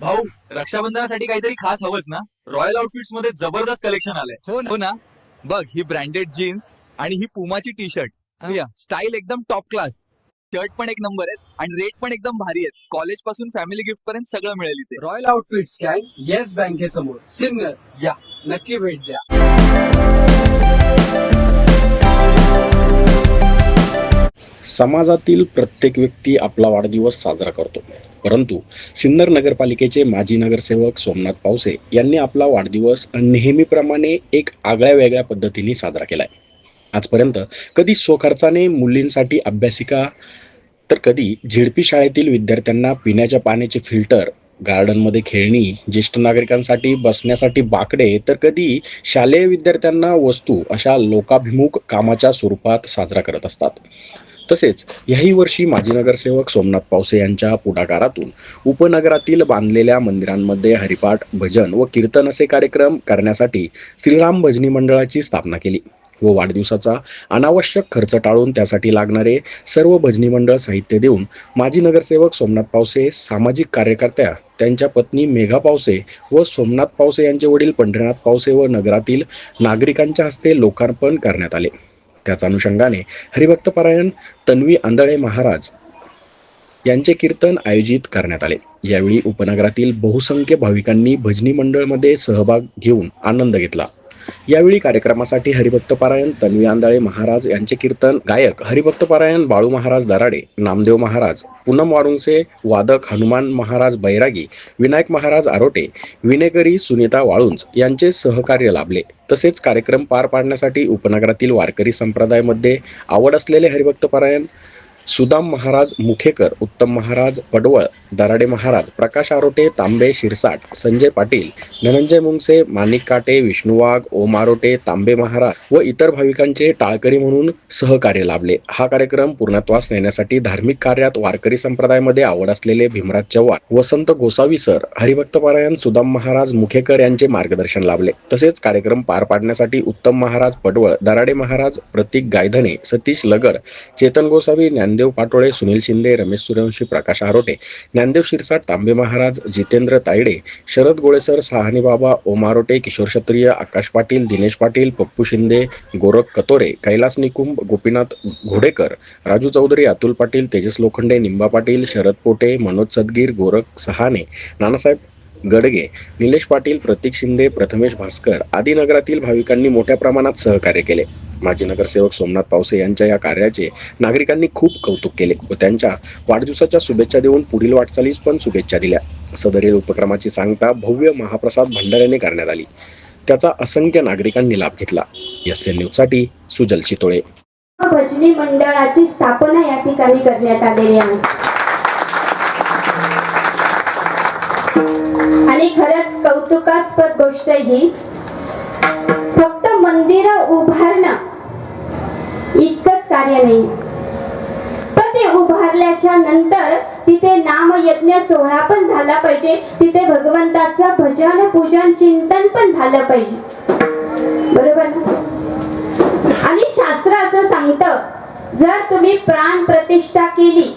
भाऊ रक्षाबंधनासाठी काहीतरी खास हवंच ना? रॉयल आउटफिट्समध्ये जबरदस्त कलेक्शन आलंय. हो ना. हो ना? बघ ही ब्रँडेड जीन्स आणि ही पुमाची टी शर्ट स्टाईल एकदम टॉप क्लास शर्ट पण एक नंबर आहेत आणि रेट पण एकदम भारी आहेत. कॉलेजपासून फॅमिली गिफ्ट पर्यंत सगळं मिळेल इथे. रॉयल आउटफिट्स गँग येस बँकेसमोर सिग्नल या. नक्की भेट द्या. समाजातील प्रत्येक व्यक्ती आपला वाढदिवस साजरा करतो. परंतु सिन्नर नगरपालिकेचे माजी नगरसेवक सोमनाथ पावसे यांनी आपला वाढदिवस नेहमीप्रमाणे एक आगळ्या वेगळ्या पद्धतीने साजरा केलाय. आजपर्यंत कधी स्वखर्चाने मुलींसाठी अभ्यासिका तर कधी झिडपी शाळेतील विद्यार्थ्यांना पिण्याच्या पाण्याचे फिल्टर गार्डनमध्ये खेळणी ज्येष्ठ नागरिकांसाठी बसण्यासाठी बाकडे तर कधी शालेय विद्यार्थ्यांना वस्तू अशा लोकाभिमुख कामाच्या स्वरूपात साजरा करत असतात. तसेच याही वर्षी माजी नगरसेवक सोमनाथ पावसे यांच्या पुढाकारातून उपनगरातील बांधलेल्या मंदिरांमध्ये हरिपाठ भजन व कीर्तन असे कार्यक्रम करण्यासाठी श्रीराम भजनी मंडळाची स्थापना केली. व वाढदिवसाचा अनावश्यक खर्च टाळून त्यासाठी लागणारे सर्व भजनी मंडळ साहित्य देऊन माजी नगरसेवक सोमनाथ पावसे सामाजिक कार्यकर्त्या त्यांच्या पत्नी मेघा पावसे व सोमनाथ पावसे यांचे वडील पंढरीनाथ पावसे व नगरातील नागरिकांच्या हस्ते लोकार्पण करण्यात आले. त्याच अनुषंगाने हरिभक्तपरायण तन्वी आंधळे महाराज यांचे कीर्तन आयोजित करण्यात आले. यावेळी उपनगरातील बहुसंख्य भाविकांनी भजनी मंडळमध्ये सहभाग घेऊन आनंद घेतला. यावेळी कार्यक्रमासाठी हरिभक्तपारायण तन्वी आंधळे महाराज यांचे कीर्तन गायक हरिभक्तपारायण बाळू महाराज दराडे नामदेव महाराज पूनम वारुंगसे वादक हनुमान महाराज बैरागी विनायक महाराज आरोटे विनेकरी सुनीता वाळुंज यांचे सहकार्य लाभले. तसेच कार्यक्रम पार पाडण्यासाठी उपनगरातील वारकरी संप्रदायामध्ये आवड असलेले हरिभक्तपारायण सुदाम महाराज मुखेकर उत्तम महाराज पडवळ दराडे महाराज प्रकाश आरोटे तांबे शिरसाट संजय पाटील धनंजय मुंगसे माणिक काटे विष्णू वाघ ओम आरोटे तांबे महाराज व इतर भाविकांचे टाळकरी म्हणून सहकार्य लाभले. हा कार्यक्रम पूर्णत्वास नेण्यासाठी धार्मिक कार्यात वारकरी संप्रदायामध्ये आवड असलेले भीमराज चव्हाण वसंत गोसावी सर हरिभक्तपारायण सुदाम महाराज मुखेकर यांचे मार्गदर्शन लाभले. तसेच कार्यक्रम पार पाडण्यासाठी उत्तम महाराज पडवळ दराडे महाराज प्रतीक गायधने सतीश लगड चेतन गोसावी ज्ञानदेव पाटोळे सुनील शिंदे रमेश सूर्यवंशी प्रकाश आरोटे ज्ञानदेव शिरसाट तांबे महाराज जितेंद्र तायडे शरद गोळेसर साहनी बाबा ओमारोटे किशोर क्षत्रिय आकाश पाटील दिनेश पाटील पप्पू शिंदे गोरख कतोरे कैलास निकुंभ गोपीनाथ घोडेकर राजू चौधरी अतुल पाटील तेजस लोखंडे निंबा पाटील शरद पोटे मनोज सदगीर गोरख सहाने नानासाहेब गडगे निलेश पाटील प्रतीक शिंदे प्रथमेश भास्कर आदी नगरातील भाविकांनी मोठ्या प्रमाणात सहकार्य केले. माजी नगरसेवक सोमनाथ पावसे यांच्या या कार्याचे नागरिकांनी खूप कौतुक केले व त्यांच्या वाढदिवसाच्या शुभेच्छा देऊन पुढील वाटचालीस पण शुभेच्छा दिल्या. सदरील उपक्रमाची सांगता भव्य महाप्रसाद भंडाऱ्याने करण्यात आली. त्याचा असंख्य नागरिकांनी लाभ घेतला. एस एन न्यूजसाठी सुजल शितोळे. भजनी मंडळाची स्थापना या ठिकाणी करण्यात आलेली आहे. आणि खरंच कौतुकास्पद गोष्ट ही फक्त मंदिर उभारणं कार्य नाही. पण ते उभारल्याच्या नंतर तिथे नामयज्ञ सोहळा पण झाला पाहिजे. तिथे भगवंताचं भजन पूजन चिंतन पण झालं पाहिजे. बरोबर आणि शास्त्र असं सांगतं जर तुम्ही प्राण प्रतिष्ठा केली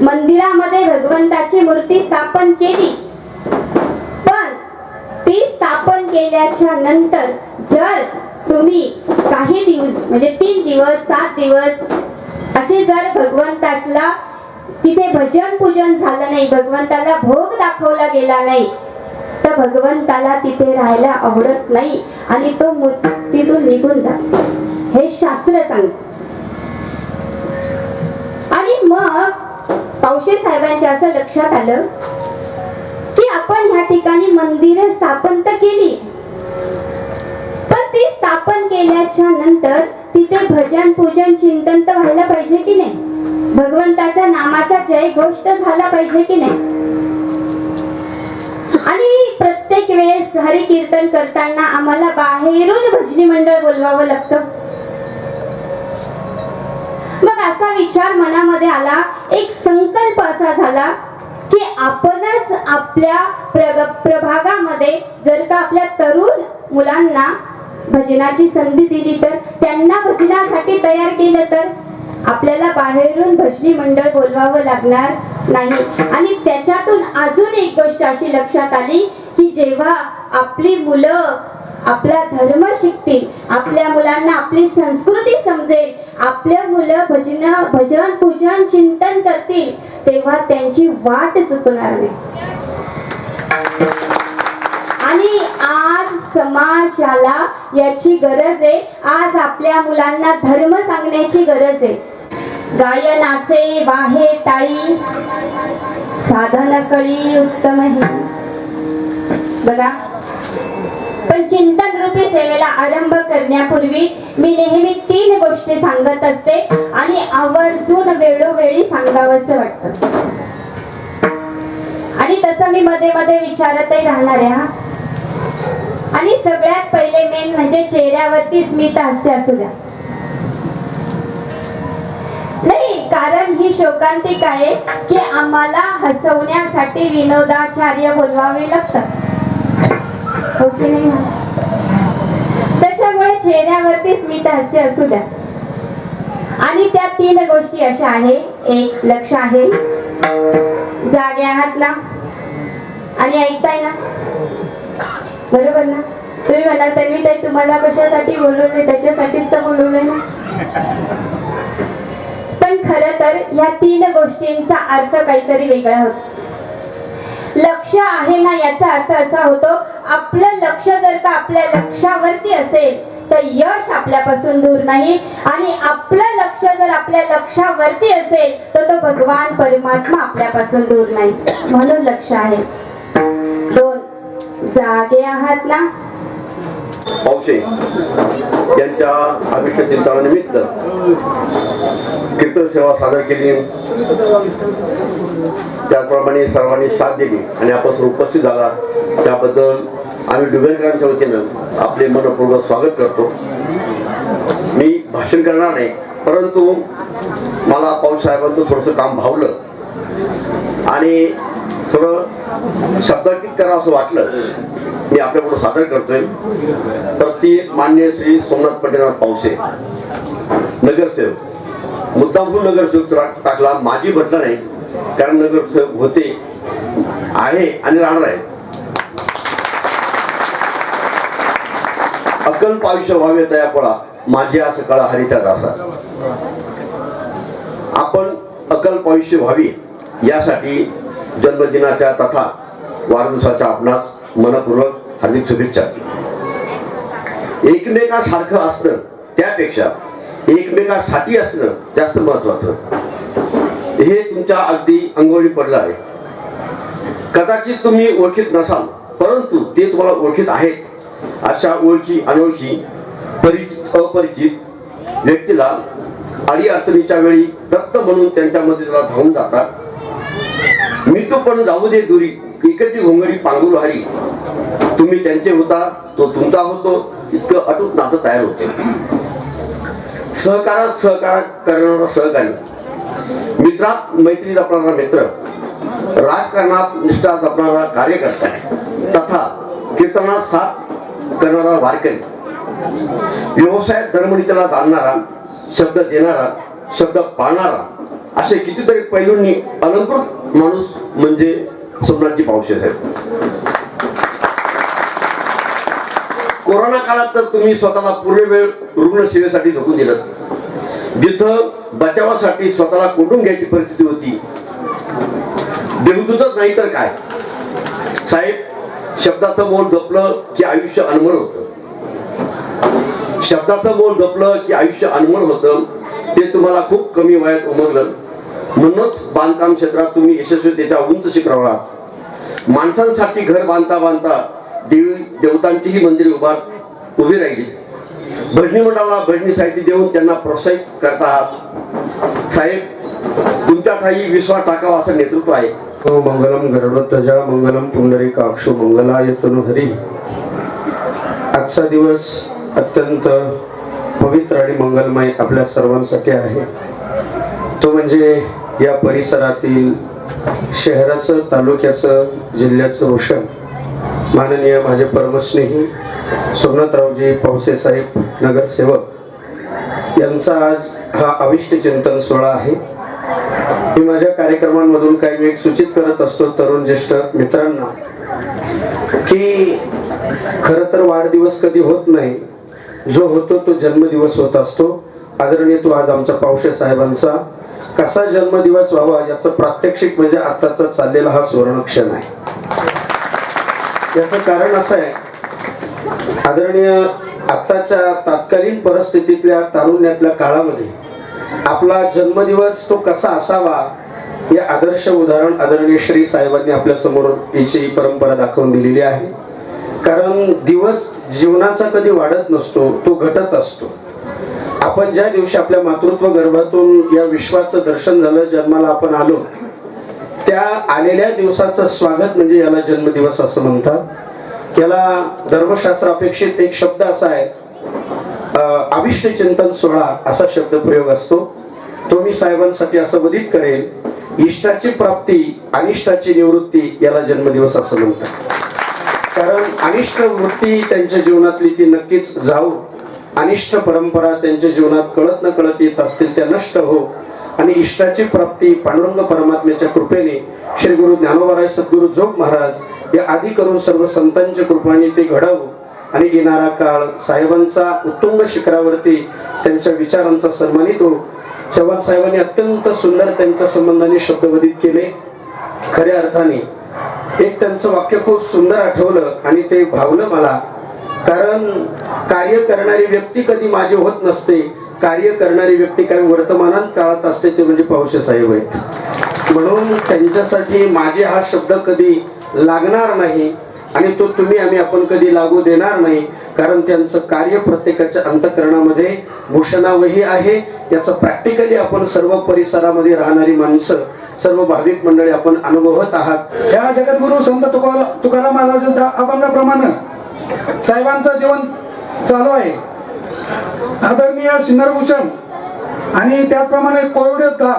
मंदिरामध्ये भगवंताची मूर्ती स्थापन केली पण ती स्थापन केल्याच्यानंतर जर तुम्ही काही दिवस म्हणजे तीन दिवस सात दिवस असे जर भगवंताला तिथे भजन पूजन झालं नाही भगवंताला भोग दाखवला गेला नाही तर भगवंताला तिथे राहायला आवडत नाही आणि तो तिथून निघून जातो. हे शास्त्र सांगत. आणि मग पावशे साहेबांच्या असं लक्षात आलं की आपण ह्या ठिकाणी मंदिर स्थापन तर केली ती स्थापन केल्याच्यानंतर तिथे भजन पूजन चिंतन तर व्हायला पाहिजे की नाही? भगवंताच्या नामाचा जय घोष तर झाला पाहिजे की नाही? आणि प्रत्येक वेळेस हरी कीर्तन करताना आम्हाला बाहेरून भजनी मंडळ बोलवावं लागतं. मग असा विचार मनामध्ये आला एक संकल्प असा झाला की आपणच आपल्या प्रभागामध्ये जर का आपल्या तरुण मुलांना भजनाची संधी दिली तर त्यांना भजनासाठी तयार केलं तर आपल्याला बाहेरून भजनी मंडळ बोलवावं लागणार नाही. आणि त्याच्यातून अजून एक गोष्ट अशी लक्षात आली की जेव्हा आपली मुलं आपला धर्म शिकतील आपल्या मुलांना आपली संस्कृती समजेल आपल्या मुलं भजन भजन पूजन चिंतन करतील तेव्हा त्यांची वाट चुकणार नाही. आणि आज समाजाला याची गरज आहे. आज आपल्या मुलांना धर्म सांगण्याची गरज आहे. गायनाचे वाहे टाळी साधन कळी उत्तम हे बघा. पण चिंतन रूपी सेवेला आरंभ करण्यापूर्वी मी नेहमी तीन गोष्टी सांगत असते आणि आवर्जून वेळोवेळी सांगावंसं वाटतं. आणि तसं मी मध्ये मध्ये विचारतही राहणार आहे हा. आणि सगळ्यात पहिले मेन म्हणजे चेहऱ्यावरती स्मित हास्य असू द्या. नाही कारण ही शोकांतिक आहे की आम्हाला हसवण्यासाठी विनोदाचार्य बोलवावे लागतात. ओके नाही त्याच्यामुळे चेहऱ्यावरती स्मित हास्य असू द्या. आणि त्या तीन गोष्टी अशा आहे. एक लक्ष आहे. जागे आहात ना? आणि ऐकताय ना? बरोबर ना? तुम्ही म्हणाल तन्वी ताई तुम्हाला कशासाठी बोलवले त्याच्यासाठीच तर बोलवले ना. पण खर तर या तीन गोष्टींचा अर्थ काहीतरी वेगळा होतो. लक्ष आहे ना याचा अर्थ असा होतो आपलं लक्ष जर का आपल्या लक्षावरती असेल तर यश आपल्यापासून दूर नाही. आणि आपलं लक्ष जर आपल्या लक्षावरती असेल तर तो भगवान परमात्मा आपल्यापासून दूर नाही. म्हणून लक्ष आहे. दोन जागे आहात ना? पावसे यांच्या अभिष्ट चिंतनानिमित्त कीर्तन सेवा सादर केली. त्याचप्रमाणे सर्वांनी साथ दिली आणि आपण सर्व उपस्थित झाला. त्याबद्दल आम्ही डुबेकरांच्या वतीनं आपले मनपूर्वक स्वागत करतो. मी भाषण करणार नाही परंतु मला पाऊस साहेबांचं थोडंसं काम भावलं. आणि थोडं शब्दांकित करा असं वाटलं मी आपल्यापुढे सादर करतोय. प्रति मान्य श्री सोमनाथ पटेलनाथ पावसे नगरसेवक. मुद्दामहून नगरसेवक टाकला. माझी म्हटलं नाही कारण नगरसेवक होते आहे आणि राहणार आहे अकल्प आयुष्य व्हावे तया पळा. माझे असं कळा हरिता दासा. आपण अकल्प आयुष्य व्हावी यासाठी जन्मदिनाच्या तथा वाढदिवसाच्या आपणास मनपूर्वक हार्दिक शुभेच्छा. एकमेकासारखं असणं त्यापेक्षा एकमेकासाठी असणं जास्त महत्वाचं. हे तुमच्या अगदी अंगोळी पडलं आहे. कदाचित तुम्ही ओळखीत नसाल परंतु ते तुम्हाला ओळखीत आहेत. अशा ओळखी अनोळखी परिचित अपरिचित व्यक्तीला अडी अडचणीच्या वेळी दत्त म्हणून त्यांच्या मदतीला धावून जातात. तो पण जाऊ दे दुरी. एकची घोंगडी पांगुर हरी. तुम्ही त्यांचे होता तो तुमचा होतो. इतकं अटूट नातं तयार होते. सहकारात सहकार करणारा सहकारी. मित्रात मैत्री जपणारा मित्र. राजकारणात निष्ठा जपणारा कार्यकर्ता. तथा कीर्तनात साथ करणारा वारकरी. व्यवसायात धर्मनीतीला जाणणारा शब्द देणारा शब्द पाळणारा असे कितीतरी पैलूंनी अलंकृत माणूस म्हणजे सोमनाथजी पावशे साहेब. कोरोना काळात तर तुम्ही स्वतःला पूर्ण वेळ रुग्णसेवेसाठी झोकून दिलं. जिथं बचावासाठी स्वतःला कोंडून घ्यायची परिस्थिती होती. देवदूतच नाही तर काय? साहेब शब्दाचं मोल जपलं की आयुष्य अनमोल होतं. शब्दाचं मोल जपलं की आयुष्य अनमोल होतं ते तुम्हाला खूप कमी वयात उमरलं म्हणूनच बांधकाम क्षेत्रात तुम्ही यशस्वीतेच्या उंच शिखरावर आहात. माणसांसाठी घर बांधता बांधता देवी देवतांचीही मंदिरे उभार उभी राहिली. भजनी मंडळाला भजनी साहित्य देऊन त्यांना प्रोत्साहित करता आहात. साहेब तुमच्या ठाई विश्वास टाकावा असं नेतृत्व आहे. हो, मंगलम गरुडध्वजा मंगलम पुंडरीकाक्षो मंगलाय तनुहरी आजचा दिवस अत्यंत पवित्र आणि मंगलमय आपल्या सर्वांसाठी आहे. तो म्हणजे या परिसरातील शहराचं तालुक्याचं जिल्ह्याचं रोशन. माननीय माझे परमस्नेही सोमनाथरावजी पावसे साहेब नगरसेवक यांचा आज हा अविष्ट चिंतन सोहळा आहे. मी माझ्या कार्यक्रमांमधून काही मी एक सूचित करत असतो तरुण ज्येष्ठ मित्रांना की खर तर वाढदिवस कधी होत नाही. जो होतो तो जन्मदिवस होत असतो. आदरणीय तो आज आमचा पावशे साहेबांचा कसा जन्मदिवस व्हावा याचं प्रात्यक्षिक म्हणजे आताचा चाललेला हा सुवर्ण क्षण आहे. याचं कारण असं आहे आदरणीय आत्ताच्या तात्कालीन परिस्थितीतल्या तारुण्यातल्या काळामध्ये आपला जन्मदिवस तो कसा असावा हे आदर्श उदाहरण आदरणीय श्री साहेबांनी आपल्यासमोर याची परंपरा दाखवून दिलेली आहे. कारण दिवस जीवनाचा कधी वाढत नसतो तो घटत असतो. आपण ज्या दिवशी आपल्या मातृत्व गर्भातून या विश्वाचं दर्शन झालं जन्माला आपण आलो त्या आलेल्या दिवसाचं स्वागत म्हणजे याला जन्मदिवस असं म्हणतात. याला धर्मशास्त्र अपेक्षित एक शब्द असा आहे अविष्ट चिंतन सोहळा असा शब्द प्रयोग असतो. तो मी साहेबांसाठी असं वधित करेल इष्टाची प्राप्ती अनिष्टाची निवृत्ती याला जन्मदिवस असं म्हणतात. कारण अनिष्ट वृत्ती त्यांच्या जीवनातली ती नक्कीच जाऊ अनिष्ट परंपरा त्यांच्या जीवनात कळत न कळत येत असतील त्या नष्ट हो. आणि इष्टाची प्राप्ती पांडुरंग परमात्म्याच्या कृपेने श्री गुरु ज्ञानोबाराय सद्गुरु जोग महाराज या आधी करून सर्व संतांच्या कृपाने ते घडावं. आणि येणारा काळ साहेबांचा उत्तुंग शिखरावरती त्यांच्या विचारांचा सन्मानित हो. चव्हाण साहेबांनी अत्यंत सुंदर त्यांच्या संबंधाने शब्दवधित केले. खऱ्या अर्थाने एक त्यांचं वाक्य खूप सुंदर आठवलं आणि ते भावलं मला. कारण कार्य करणारी व्यक्ती कधी माझी होत नसते. कार्य करणारी व्यक्ती काय वर्तमानात काळात असते ते म्हणजे पावशे साहेब आहेत. म्हणून त्यांच्यासाठी माझे हा शब्द कधी लागणार नाही आणि तो तुम्ही आम्ही आपण कधी लागू देणार नाही. कारण त्यांचं कार्य प्रत्येकाच्या अंतकरणामध्ये भूषणावही आहे. याचं प्रॅक्टिकली आपण सर्व परिसरामध्ये राहणारी माणसं सर्व भाविक मंडळी आपण अनुभवत आहात. या जगद्गुरु संत तुका तुकाराम महाराजांच्या अभंगाप्रमाणे साहेबांचं जीवन चालू आहे. आदरणीय सिन्नरभूषण आणि त्याचप्रमाणे कोविडला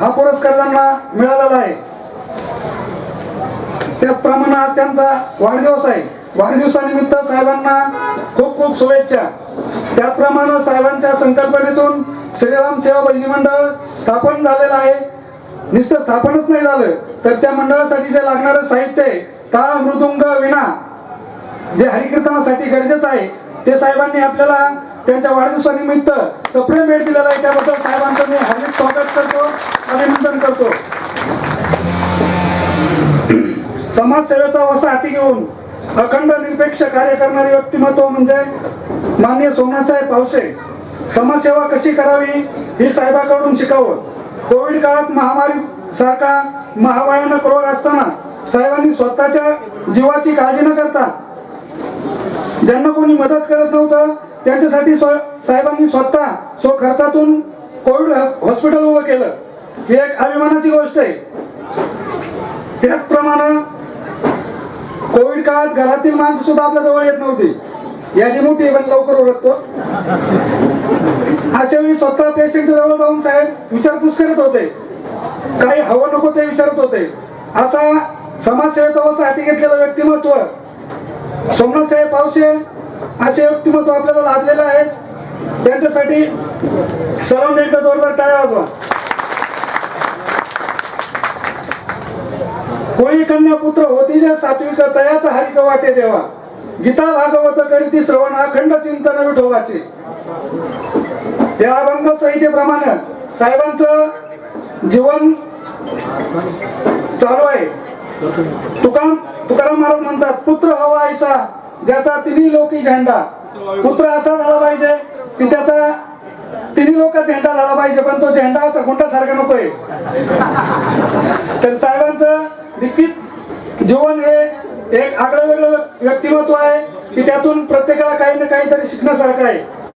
हा पुरस्कार त्यांना मिळालेला आहे. त्याचप्रमाणे आज त्यांचा वाढदिवस आहे. वाढदिवसानिमित्त साहेबांना खूप खूप शुभेच्छा. त्याचप्रमाणे साहेबांच्या संकल्पनेतून श्रीराम सेवा भजनी मंडळ स्थापन झालेलं आहे. नुसतं स्थापनच नाही झालं तर त्या मंडळासाठी जे लागणारं साहित्य आहे टाळ मृदुंग विना जे हरिकीर्तनासाठी गरजेचं आहे ते साहेबांनी आपल्याला त्यांच्या वाढदिवसानिमित्त सप्रेम भेट दिलेला आहे. त्याबद्दल साहेबांचं मी हार्दिक स्वागत करतो अभिनंदन करतो. समाजसेवेचा वसा हाती घेऊन अखंड निरपेक्ष कार्य करणारे व्यक्तिमत्व म्हणजे माननीय सोमनाथसाहेब पावसे समाजसेवा कशी करावी ही साहेबाकडून शिकावं. कोविड काळात महामारी सारखा महाभयानक रोग असताना साहेबांनी स्वतःच्या जीवाची काळजी न करता ज्यांना कोणी मदत करत नव्हतं त्यांच्यासाठी स्व- साहेबांनी स्वतः स्व खर्चातून कोविड हॉस्पिटल उभं केलं. ही एक अभिमानाची गोष्ट आहे. त्याचप्रमाणे कोविड काळात घरातील माणसं सुद्धा आपल्या जवळ येत नव्हती. यादी मोठी पण लवकर ओळखतो. अशा वेळी स्वतः पेशंटच्या जवळ जाऊन साहेब विचारपूस करत होते. काही हवं नको ते विचारत होते. असा समाजसेवेचा साठी हाती घेतलेलं व्यक्तिमत्व सोमनाथसाहेब पावसे. असे व्यक्तिमत्व आपल्याला लाभलेलं आहे. त्यांच्यासाठी सर्वांनी एकदा जोरदार टाळ्या वाजवा. कोळी कन्या पुत्र होती जे सात्विक तयाचा हरिक वाटे देवा. गीता भागवत करीती श्रवण अखंड चिंतन विठोबाचे. या अभंग संहितेप्रमाणे साहेबांचं जीवन चालू आहे. तुकाराम तुकाराम महाराज म्हणतात पुत्र हवा ऐसा ज्याचा तिन्ही लोकी झेंडा. पुत्र असा झाला पाहिजे की त्याचा तिन्ही लोक झेंडा झाला पाहिजे पण तो झेंडा असा गुंडासारखा नकोय. तर साहेबांचं लिखित जीवन हे एक आगळं वेगळं व्यक्तिमत्व आहे की त्यातून प्रत्येकाला काही ना काहीतरी शिकण्यासारखं आहे.